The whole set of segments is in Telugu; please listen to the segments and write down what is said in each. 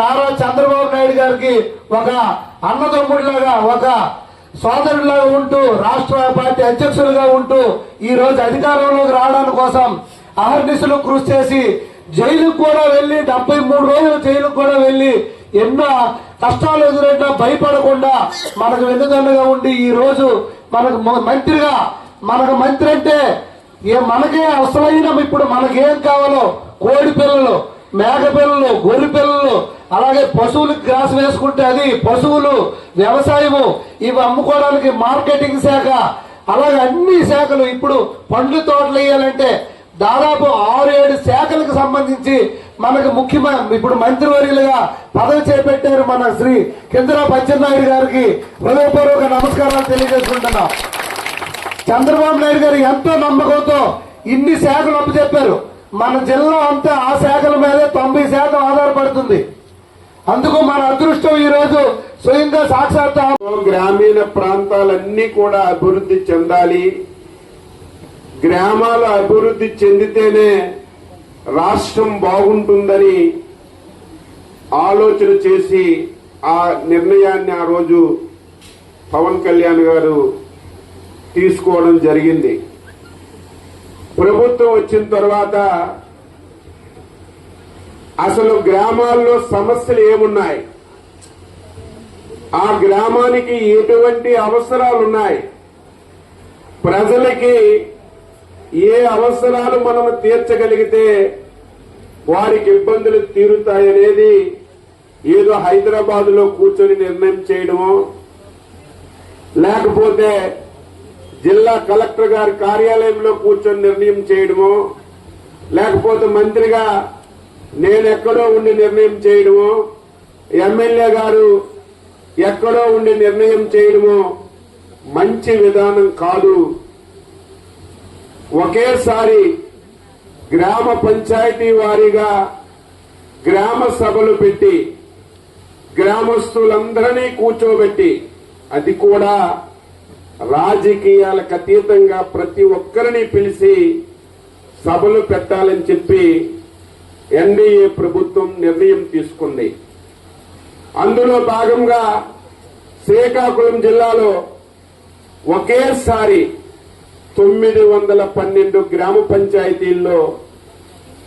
నారా చంద్రబాబు నాయుడు గారికి ఒక అన్నదమ్ముడిలాగా ఒక సోదరుడిలాగా ఉంటూ రాష్ట్ర పార్టీ అధ్యక్షులుగా ఉంటూ ఈ రోజు అధికారంలోకి రావడానికి కోసం అహర్నిశలు కృషి చేసి జైలుకు కూడా వెళ్ళి డెబ్బై మూడు రోజులు జైలుకు కూడా వెళ్ళి ఎన్నో కష్టాలు ఎదురైనా భయపడకుండా మనకు వెన్నుదన్నుగా ఉండి ఈ రోజు మనకు మంత్రిగా మనకు మంత్రి అంటే ఏ మనకే అవసరమైన ఇప్పుడు మనకేం కావాలో కోడి పిల్లలు మేక పిల్లలు గొర్రె పిల్లలు అలాగే పశువులు గ్రాస్ వేసుకుంటే అది పశువులు వ్యవసాయము ఇవి అమ్ముకోవడానికి మార్కెటింగ్ శాఖ అలాగే అన్ని శాఖలు ఇప్పుడు పండ్ల తోటలు వేయాలంటే దాదాపు ఆరు ఏడు శాఖలకు సంబంధించి మనకు ముఖ్యమైన ఇప్పుడు మంత్రివర్యులుగా పదవి చేపట్టారు మన శ్రీ కిందరా పచ్చెన్నాయుడు గారికి హృదయపూర్వక నమస్కారాలు తెలియజేసుకుంటున్నాం. చంద్రబాబు నాయుడు గారు ఎంతో నమ్మకంతో ఇన్ని శాఖలు అప్పచెప్పారు. మన జిల్లా అంతా ఆ శాఖల మీదే తొంభై శాతం ఆధారపడుతుంది. అందుకు మన అదృష్టం ఈ రోజు స్వయంగా సాక్షాత్ గ్రామీణ ప్రాంతాలన్నీ కూడా అభివృద్ధి చెందాలి. గ్రామాలు అభివృద్ధి చెందితేనే రాష్ట్రం బాగుంటుందని ఆలోచన చేసి ఆ నిర్ణయాన్ని ఆ రోజు పవన్ కళ్యాణ్ గారు తీసుకోవడం జరిగింది. ప్రభుత్వం వచ్చిన తర్వాత అసలు గ్రామాల్లో సమస్యలు ఏమున్నాయి? ఆ గ్రామానికి ఎటువంటి అవసరాలు ఉన్నాయి ప్రజలకి ఏ అవసరాలు మనం తీర్చగలిగితే వారికి ఇబ్బందులు తీరుతాయనేది ఏదో హైదరాబాద్లో కూర్చొని నిర్ణయం చేయడమో లేకపోతే జిల్లా కలెక్టర్ గారి కార్యాలయంలో కూర్చొని నిర్ణయం చేయడమో లేకపోతే మంత్రిగా నేను ఎక్కడో ఉండి నిర్ణయం చేయడమో ఎమ్మెల్యే గారు ఎక్కడో ఉండి నిర్ణయం చేయడమో మంచి విధానం కాదు. ఒకేసారి గ్రామ పంచాయతీ వారీగా గ్రామ సభలు పెట్టి గ్రామస్తులందరినీ కూర్చోబెట్టి అది కూడా రాజకీయాలకు అతీతంగా ప్రతి ఒక్కరిని పిలిచి సభలు పెట్టాలని చెప్పి ఎన్డీఏ ప్రభుత్వం నిర్ణయం తీసుకుంది. అందులో భాగంగా శ్రీకాకుళం జిల్లాలో ఒకేసారి తొమ్మిది వందల పన్నెండు గ్రామ పంచాయతీల్లో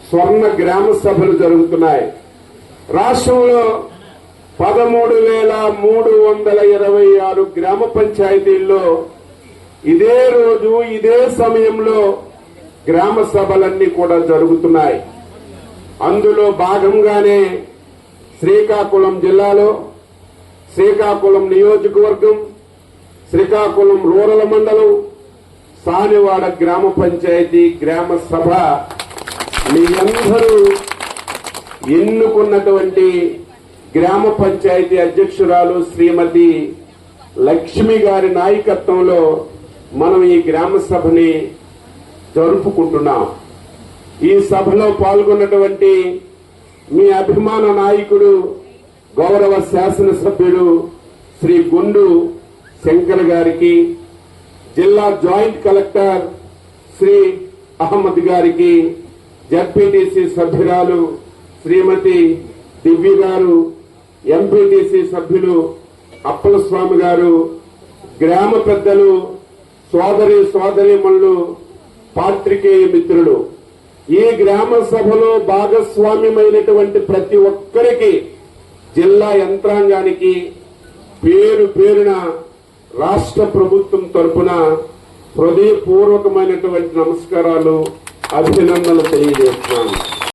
స్వర్ణ గ్రామ సభలు జరుగుతున్నాయి. రాష్ట్రంలో పదమూడు వేల మూడు వందల ఇరవై ఆరు గ్రామ పంచాయతీల్లో ఇదే రోజు ఇదే సమయంలో గ్రామ సభలన్నీ కూడా జరుగుతున్నాయి. అందులో భాగంగానే శ్రీకాకుళం జిల్లాలో శ్రీకాకుళం నియోజకవర్గం శ్రీకాకుళం రూరల్ మండలం సానివాడ గ్రామ పంచాయతీ గ్రామ సభ. మీ అందరూ ఎన్నుకున్నటువంటి గ్రామ పంచాయతీ అధ్యక్షురాలు శ్రీమతి లక్ష్మి గారి నాయకత్వంలో మనం ఈ గ్రామ సభని జరుపుకుంటున్నాం. ఈ సభలో పాల్గొన్నటువంటి మీ అభిమాన నాయకుడు గౌరవ శాసనసభ్యుడు శ్రీ గుండు శంకర్ గారికి జిల్లా జాయింట్ కలెక్టర్ శ్రీ అహ్మద్ గారికి జడ్పీటీసీ సభ్యురాలు శ్రీమతి దివ్య గారు ఎంపీటీసీ సభ్యులు అప్పలస్వామి గారు గ్రామ పెద్దలు సోదరి సోదరిమణులు పాత్రికేయ మిత్రులు. ఈ గ్రామ సభలో భాగస్వామ్యమైనటువంటి ప్రతి ఒక్కరికి జిల్లా యంత్రాంగానికి పేరు పేరున రాష్ట్ర ప్రభుత్వం తరపున హృదయపూర్వకమైనటువంటి నమస్కారాలు అభినందనలు తెలియజేస్తున్నాను.